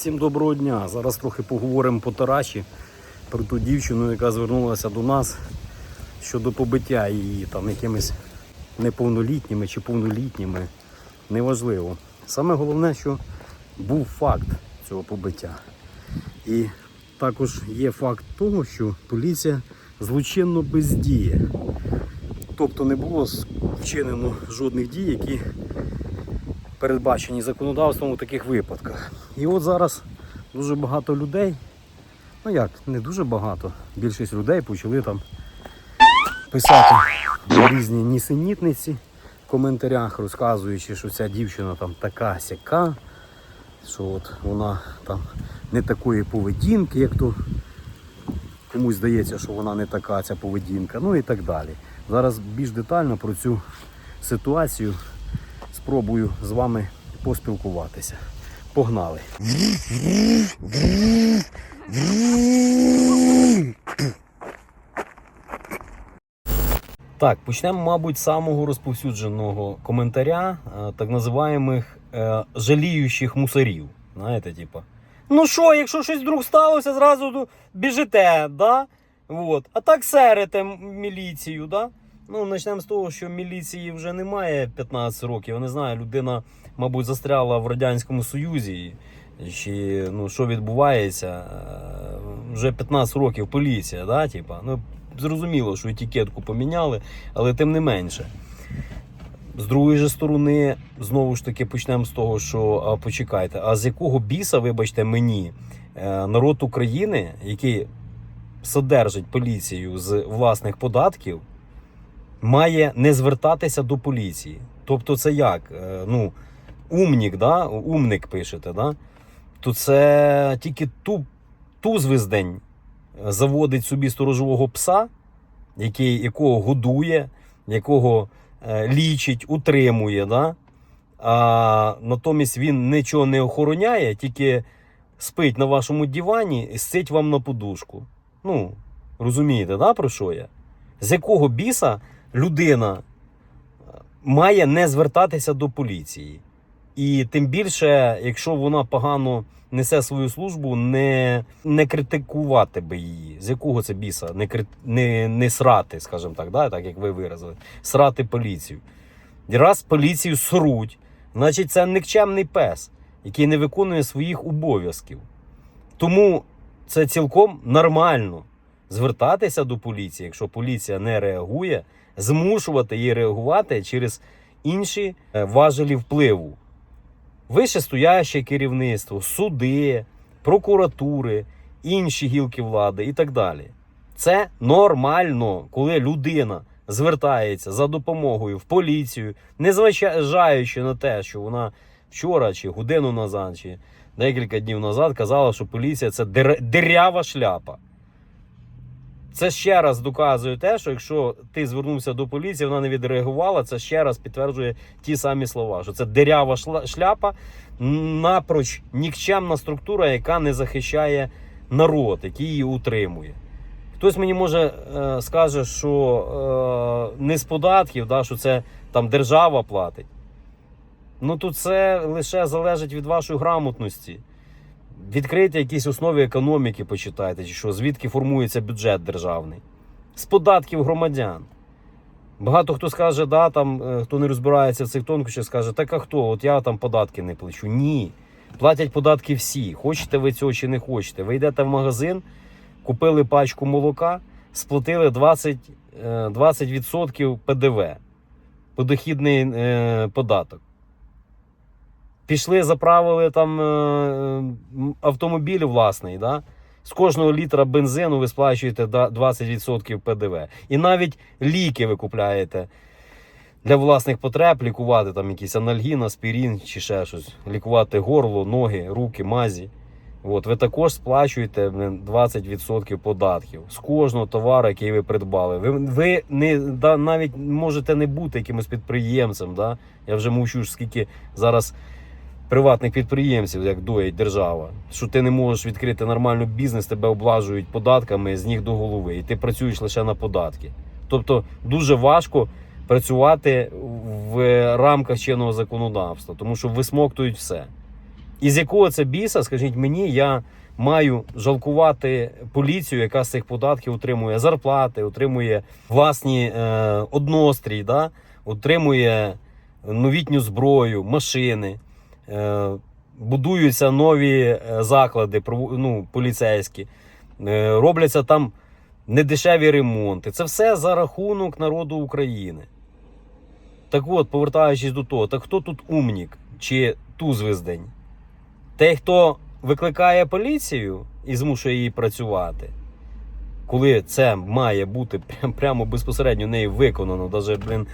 Всім доброго дня. Зараз трохи поговоримо по Тараші про ту дівчину, яка звернулася до нас щодо побиття її там якимись неповнолітніми чи повнолітніми. Неважливо. Саме головне, що був факт цього побиття. І також є факт того, що поліція злочинно бездіє. Тобто не було вчинено жодних дій, які передбачені законодавством у таких випадках. І от зараз дуже багато людей, ну як, не дуже багато, більшість людей почали там писати різні нісенітниці в коментарях, розказуючи, що ця дівчина там така сяка, що от вона там не такої поведінки, як то комусь здається, що вона не така ця поведінка, ну і так далі. Зараз більш детально про цю ситуацію спробую з вами поспілкуватися. Погнали! Так, почнемо, мабуть, з самого розповсюдженого коментаря, е, так називаємих е, жаліючих мусорів. Знаєте, типа. Ну що, якщо щось вдруг сталося, зразу біжите, да? Вот. А так серете міліцію, да? Ну, почнемо з того, що міліції вже немає 15 років. Я не знаю, людина, мабуть, застряла в Радянському Союзі. Чи ну, що відбувається? Е, Вже 15 років поліція, да? Типа, ну, зрозуміло, що етикетку поміняли, але тим не менше. З другої же сторони, знову ж таки, почнемо з того, що а, почекайте, а з якого біса, вибачте мені, е, народ України, який содержить поліцію з власних податків, має не звертатися до поліції. Тобто, це як? Е, Ну, умнік, да? умник пишете, да? то це тільки ту, ту звездень заводить собі сторожового пса, який, якого годує, якого е, лічить, утримує. Да? А натомість він нічого не охороняє, тільки спить на вашому дивані і сить вам на подушку. Ну, розумієте, да, про що я? З якого біса людина е, має не звертатися до поліції? І тим більше, якщо вона погано несе свою службу, не, не критикувати би її. З якого це біса? Не, не, не срати, скажімо так, да? так як ви виразили. Срати поліцію. Раз поліцію сруть, значить це никчемний пес, який не виконує своїх обов'язків. Тому це цілком нормально звертатися до поліції, якщо поліція не реагує, змушувати її реагувати через інші е, важелі впливу. Вищестояще керівництво, суди, прокуратури, інші гілки влади і так далі. Це нормально, коли людина звертається за допомогою в поліцію, незважаючи на те, що вона вчора чи годину назад, чи декілька днів назад казала, що поліція це дер- дирява шляпа. Це ще раз доказує те, що якщо ти звернувся до поліції, вона не відреагувала, це ще раз підтверджує ті самі слова, що це дирява шляпа, напроч нікчемна структура, яка не захищає народ, який її утримує. Хтось мені може е, скаже, що е, не з податків, да, що це там держава платить. Ну тут це лише залежить від вашої грамотності. Відкрийте якісь основи економіки, почитайте, чи що, звідки формується бюджет державний. З податків громадян. Багато хто скаже, да, там, е, хто не розбирається в цих тонкощах, скаже, так а хто? От я там податки не плачу. Ні. Платять податки всі. Хочете ви цього чи не хочете. Ви йдете в магазин, купили пачку молока, сплатили 20, е, 20% ПДВ, подохідний е, податок. Пішли, заправили там е, автомобіль власний, да? з кожного літра бензину ви сплачуєте 20% ПДВ. І навіть ліки ви купляєте для власних потреб, лікувати там якийсь анальгін, аспірин чи ще щось, лікувати горло, ноги, руки, мазі. От, ви також сплачуєте 20% податків з кожного товару, який ви придбали. Ви, ви не, да, навіть можете не бути якимось підприємцем. Да? Я вже мовчу, скільки зараз приватних підприємців, як доїть держава, що ти не можеш відкрити нормальний бізнес, тебе облажують податками з ніг до голови, і ти працюєш лише на податки. Тобто дуже важко працювати в рамках чинного законодавства, тому що висмоктують все. І з якого це біса, скажіть мені, я маю жалкувати поліцію, яка з цих податків отримує зарплати, отримує власні е, однострій, да? отримує новітню зброю, машини, будуються нові е, заклади ну, поліцейські, е, робляться там недешеві ремонти. Це все за рахунок народу України. Так от, повертаючись до того, так хто тут умнік чи тузвиздень? Той, хто викликає поліцію і змушує її працювати, коли це має бути прямо безпосередньо нею виконано, навіть,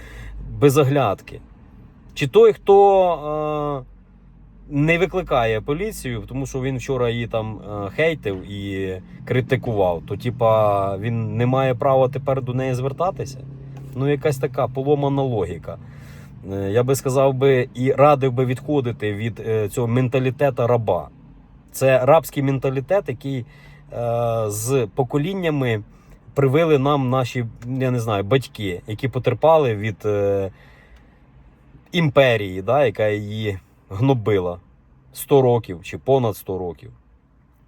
без оглядки. Чи той, хто е, не викликає поліцію, тому що він вчора її там е, хейтив і критикував, то типа він не має права тепер до неї звертатися? Ну, якась така поломана логіка. Е, Я би сказав би і радив би відходити від е, цього менталітета раба. Це рабський менталітет, який з поколіннями привили нам наші, я не знаю, батьки, які потерпали від імперії, да, яка її гнобила 100 років чи понад 100 років,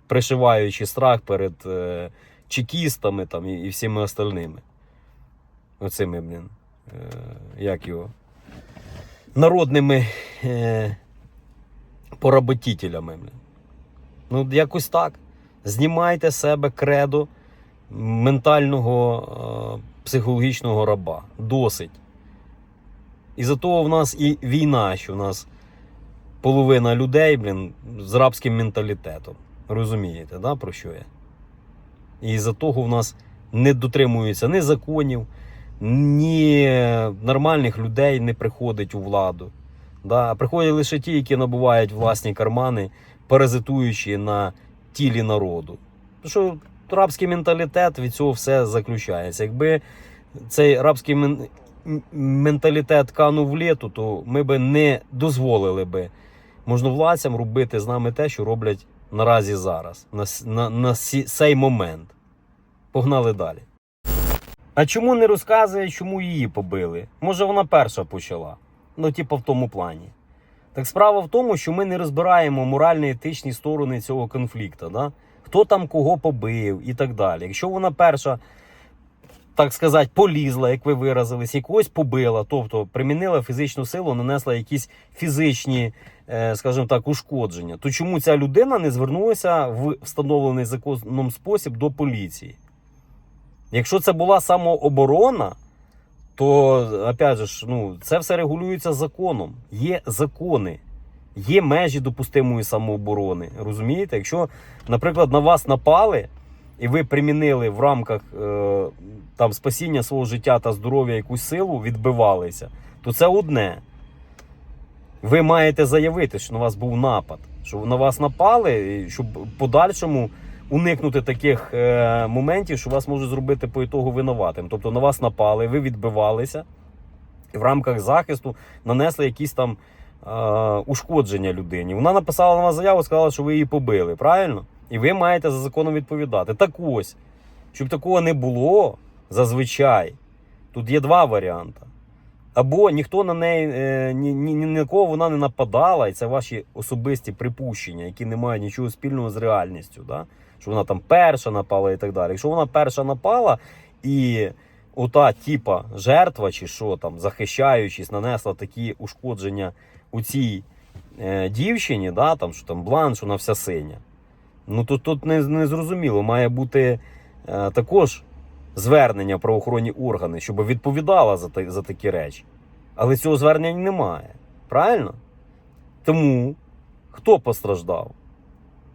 пришиваючи страх перед е, чекістами там, і, і всіми остальними. Оцими, блін, е, як його, народними е, поработітелями. Блін. Ну, якось так. Знімайте себе кредо ментального е, психологічного раба. Досить. І за того в нас і війна, що в нас половина людей, блін, з рабським менталітетом. Розумієте, да, про що я? І за того в нас не дотримуються ні законів, ні нормальних людей не приходить у владу. Да? Приходять лише ті, які набувають власні кармани, паразитуючи на тілі народу. Тому що рабський менталітет від цього все заключається. Якби цей рабський мен- менталітет канув в літу, то ми би не дозволили би можновладцям робити з нами те, що роблять наразі зараз, на, на, на цей момент. Погнали далі. А чому не розказує, чому її побили? Може, вона перша почала. Ну, типу, в тому плані. Так справа в тому, що ми не розбираємо морально-етичні сторони цього конфлікту. Да? Хто там кого побив і так далі. Якщо вона перша, так сказати, полізла, як ви виразились, і когось побила, тобто примінила фізичну силу, нанесла якісь фізичні, е, скажімо так, ушкодження, то чому ця людина не звернулася в встановлений законом спосіб до поліції? Якщо це була самооборона, то опять же, ну, це все регулюється законом. Є закони, є межі допустимої самооборони. Розумієте? Якщо, наприклад, на вас напали, і ви примінили в рамках е, там, спасіння свого життя та здоров'я якусь силу, відбивалися, то це одне. Ви маєте заявити, що на вас був напад, що на вас напали, щоб подальшому уникнути таких е, моментів, що вас можуть зробити по ітогу винуватим. Тобто на вас напали, ви відбивалися і в рамках захисту нанесли якісь там е, ушкодження людині. Вона написала на вас заяву, сказала, що ви її побили, правильно? І ви маєте за законом відповідати. Так ось, щоб такого не було зазвичай. Тут є два варіанти. Або ніхто на неї е, ні, ні, ні на кого вона не нападала, і це ваші особисті припущення, які не мають нічого спільного з реальністю. Да? Що вона там перша напала і так далі. Якщо вона перша напала і ота типа жертва, чи що там, захищаючись, нанесла такі ушкодження у цій е, дівчині, да, там, що там бланш, вона вся синя. Ну тут, тут не, не зрозуміло, має бути е, також звернення правоохоронні органи, щоб відповідала за, та- за такі речі. Але цього звернення немає. Правильно? Тому хто постраждав?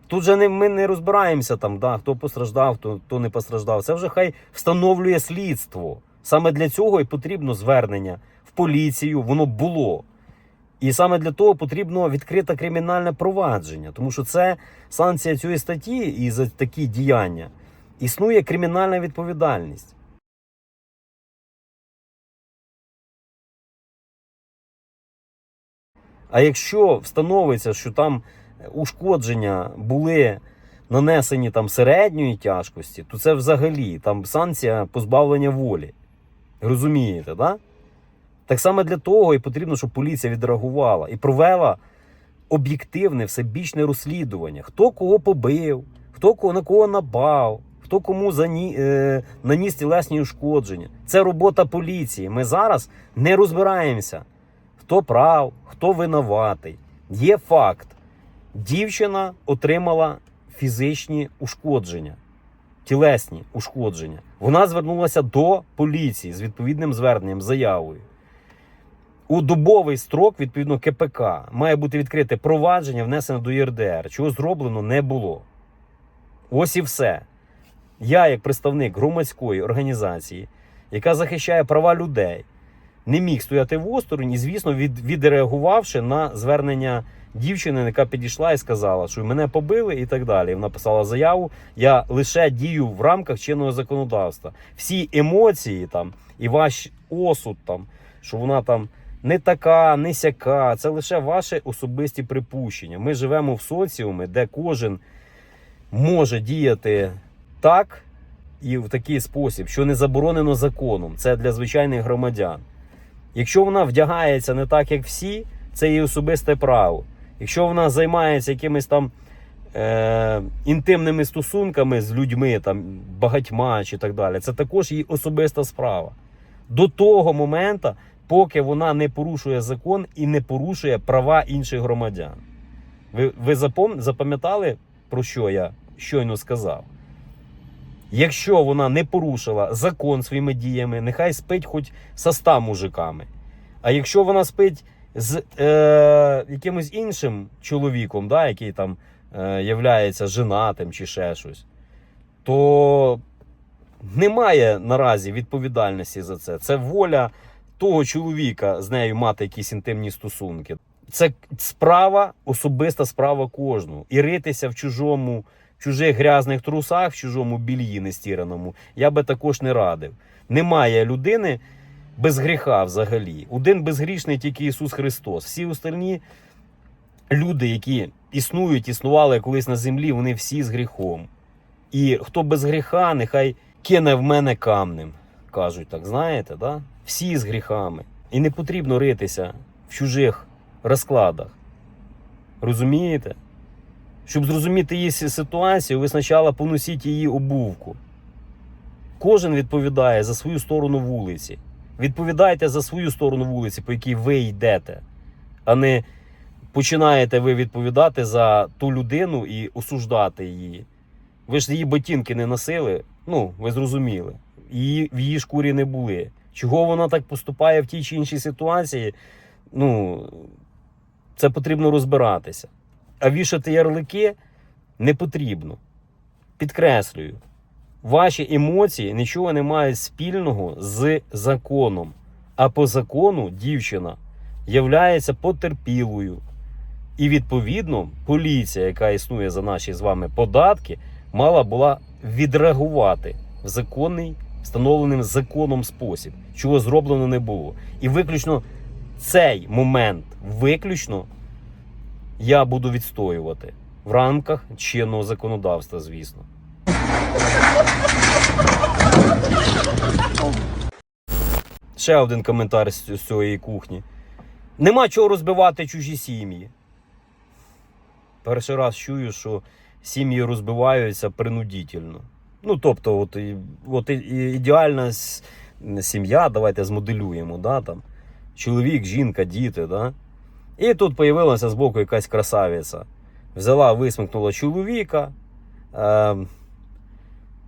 Тут же не, ми не розбираємося там, да, хто постраждав, хто, хто не постраждав. Це вже хай встановлює слідство. Саме для цього і потрібно звернення в поліцію, воно було. І саме для того потрібно відкрите кримінальне провадження, тому що це санкція цієї статті і за такі діяння існує кримінальна відповідальність. А якщо встановиться, що там ушкодження були нанесені там середньої тяжкості, то це взагалі там санкція позбавлення волі. Розумієте, да? Так само для того і потрібно, щоб поліція відреагувала і провела об'єктивне, всебічне розслідування. Хто кого побив, хто кого на кого напав, хто кому зані, е, наніс тілесні ушкодження. Це робота поліції. Ми зараз не розбираємося, хто прав, хто винуватий. Є факт. Дівчина отримала фізичні ушкодження, тілесні ушкодження. Вона звернулася до поліції з відповідним зверненням, заявою. У добовий строк, відповідно, КПК, має бути відкрите провадження, внесене до ЄРДР. Чого зроблено не було. Ось і все. Я, як представник громадської організації, яка захищає права людей, не міг стояти в осторонь і, звісно, від, відреагувавши на звернення дівчини, яка підійшла і сказала, що мене побили і так далі. Вона писала заяву. Я лише дію в рамках чинного законодавства. Всі емоції там і ваш осуд, там, що вона там не така, не сяка. Це лише ваші особисті припущення. Ми живемо в соціумі, де кожен може діяти так і в такий спосіб, що не заборонено законом. Це для звичайних громадян. Якщо вона вдягається не так, як всі, це її особисте право. Якщо вона займається якимись там е, інтимними стосунками з людьми, там багатьма чи так далі, це також її особиста справа. До того моменту, поки вона не порушує закон і не порушує права інших громадян. Ви, ви запам'ятали, про що я щойно сказав? Якщо вона не порушила закон своїми діями, нехай спить хоч со ста мужиками. А якщо вона спить з е, якимось іншим чоловіком, да, який там е, женатим чи ще щось, то немає наразі відповідальності за це. Це воля того чоловіка з нею мати якісь інтимні стосунки. Це справа, особиста справа кожного. І ритися в чужому, чужих грязних трусах, в чужому більї нестіраному, я би також не радив. Немає людини без гріха взагалі. Один безгрішний тільки Ісус Христос. Всі остальні люди, які існують, існували колись на землі, вони всі з гріхом. І хто без гріха, нехай кине в мене камнем. Кажуть так, знаєте, да? Всі з гріхами. І не потрібно ритися в чужих розкладах. Розумієте? Щоб зрозуміти її ситуацію, ви спочатку поносіть її обувку. Кожен відповідає за свою сторону вулиці. Відповідайте за свою сторону вулиці, по якій ви йдете, а не починаєте ви відповідати за ту людину і осуждати її. Ви ж її ботинки не носили, ну, ви зрозуміли. Її, в її шкурі не були. Чого вона так поступає в тій чи іншій ситуації, ну, це потрібно розбиратися. А вішати ярлики не потрібно. Підкреслюю, ваші емоції нічого не мають спільного з законом. А по закону дівчина являється потерпілою. І відповідно поліція, яка існує за наші з вами податки, мала була відреагувати в законний, встановленим законом спосіб, чого зроблено не було. І виключно цей момент, виключно я буду відстоювати в рамках чинного законодавства, звісно. Ще один коментар з цієї кухні. Нема чого розбивати чужі сім'ї. Перший раз чую, що сім'ї розбиваються принудительно. Ну, тобто, от, от ідеальна сім'я, давайте змоделюємо, да, там, чоловік, жінка, діти. Да? І тут з'явилася збоку якась красавиця. Взяла, висмикнула чоловіка. Е,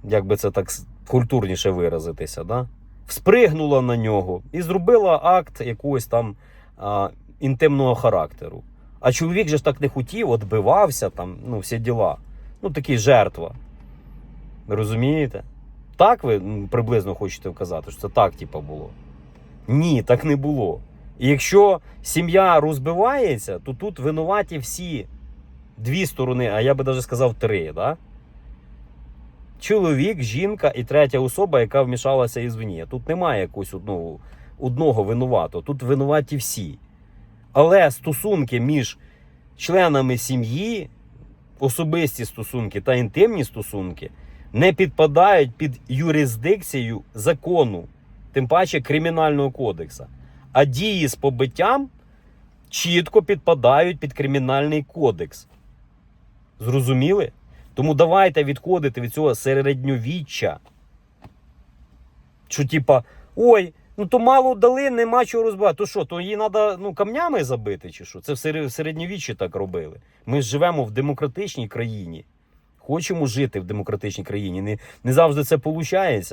як би це так культурніше виразитися, да? вспригнула на нього і зробила акт якогось там а, інтимного характеру. А чоловік же ж так не хотів, відбивався, там, ну, всі діла. Ну, такий жертва. Розумієте? Так ви приблизно хочете вказати, що це так, типу, було? Ні, так не було. І якщо сім'я розбивається, то тут винуваті всі дві сторони, а я би навіть сказав три. Да? Чоловік, жінка і третя особа, яка вмішалася ізвні. Тут немає якогось одного, одного винуватого, тут винуваті всі. Але стосунки між членами сім'ї, особисті стосунки та інтимні стосунки не підпадають під юрисдикцію закону, тим паче Кримінального кодексу. А дії з побиттям чітко підпадають під кримінальний кодекс. Зрозуміли? Тому давайте відходити від цього середньовіччя. Що, типа, ой, ну то мало дали, нема чого розбивати. То що, то її треба ну, камнями забити, чи що? Це в середньовіччі так робили. Ми живемо в демократичній країні. Хочемо жити в демократичній країні. Не, не завжди це виходить.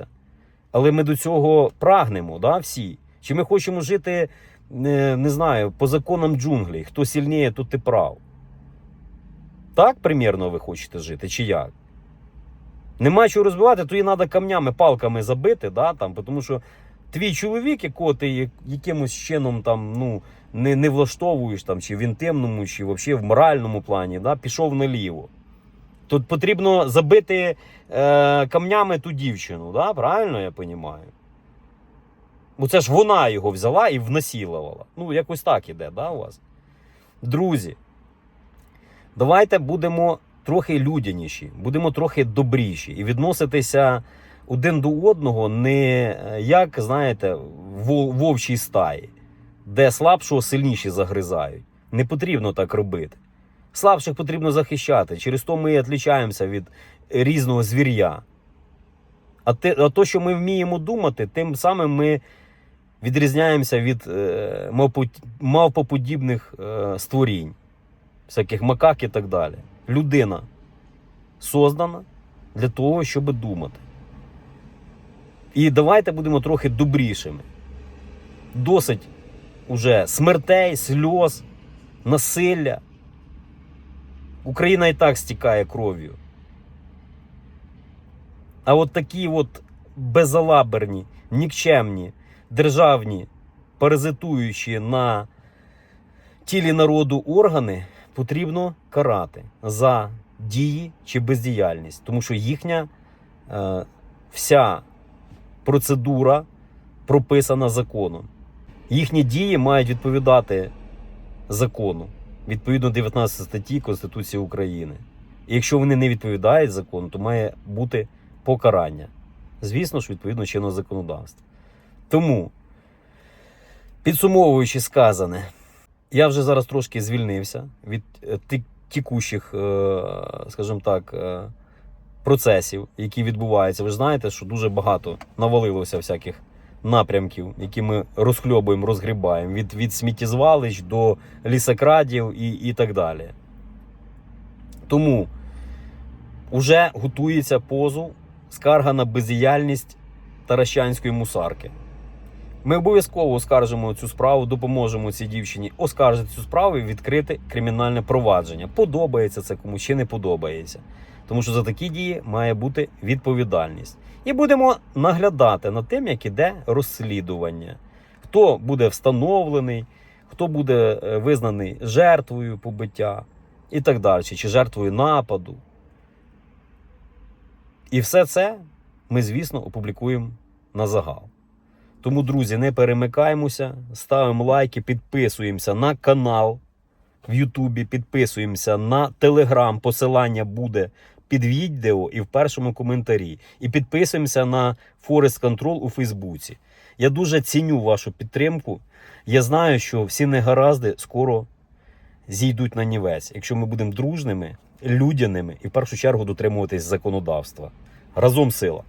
Але ми до цього прагнемо, да, всі. Чи ми хочемо жити, не, не знаю, по законам джунглей, хто сильніє, то ти прав. Так примірно ви хочете жити, чи як? Нема чого розбивати, то її треба камнями, палками забити, да, там, тому що твій чоловік, якого ти якимось чином там, ну, не, не влаштовуєш, там, чи в інтимному, чи взагалі в моральному плані, да, пішов наліво. Тут потрібно забити е, камнями ту дівчину, да? правильно я розумію? Бо це ж вона його взяла і внасилувала. Ну, якось так іде, да, у вас? Друзі, давайте будемо трохи людяніші, будемо трохи добріші і відноситися один до одного не е, як, знаєте, вовчій стаї, де слабшого сильніші загризають. Не потрібно так робити. Слабших потрібно захищати. Через то ми і відлічаємося від різного звір'я. А те, а то, що ми вміємо думати, тим самим ми відрізняємося від е, мавпоподібних е, створінь, всяких макак і так далі. Людина создана для того, щоб думати. І давайте будемо трохи добрішими. Досить уже смертей, сльоз, насилля. Україна і так стікає кров'ю. А от такі от безалаберні, нікчемні, державні, паразитуючі на тілі народу органи потрібно карати за дії чи бездіяльність. Тому що їхня е, вся процедура прописана законом. Їхні дії мають відповідати закону відповідно 19 статті Конституції України. І якщо вони не відповідають закону, то має бути покарання. Звісно ж, відповідно чинного законодавства. Тому, підсумовуючи сказане, я вже зараз трошки звільнився від е, ті- тікущих, е, скажімо так, е, процесів, які відбуваються. Ви ж знаєте, що дуже багато навалилося всяких напрямків, які ми розхльобуємо, розгрібаємо від, від сміттєзвалищ до лісокрадів і, і так далі. Тому вже готується позов, скарга на бездіяльність Таращанської мусарки. Ми обов'язково оскаржимо цю справу, допоможемо цій дівчині оскаржити цю справу і відкрити кримінальне провадження. Подобається це комусь чи не подобається. Тому що за такі дії має бути відповідальність. І будемо наглядати над тим, як іде розслідування. Хто буде встановлений, хто буде е, визнаний жертвою побиття і так далі, чи жертвою нападу. І все це ми, звісно, опублікуємо на загал. Тому, друзі, не перемикаємося, ставимо лайки, підписуємося на канал в Ютубі, підписуємося на Телеграм. Посилання буде під відео і в першому коментарі. І підписуємося на Forest Control у Фейсбуці. Я дуже ціню вашу підтримку. Я знаю, що всі негаразди скоро зійдуть на нівець, якщо ми будемо дружними, людяними і в першу чергу дотримуватись законодавства. Разом сила!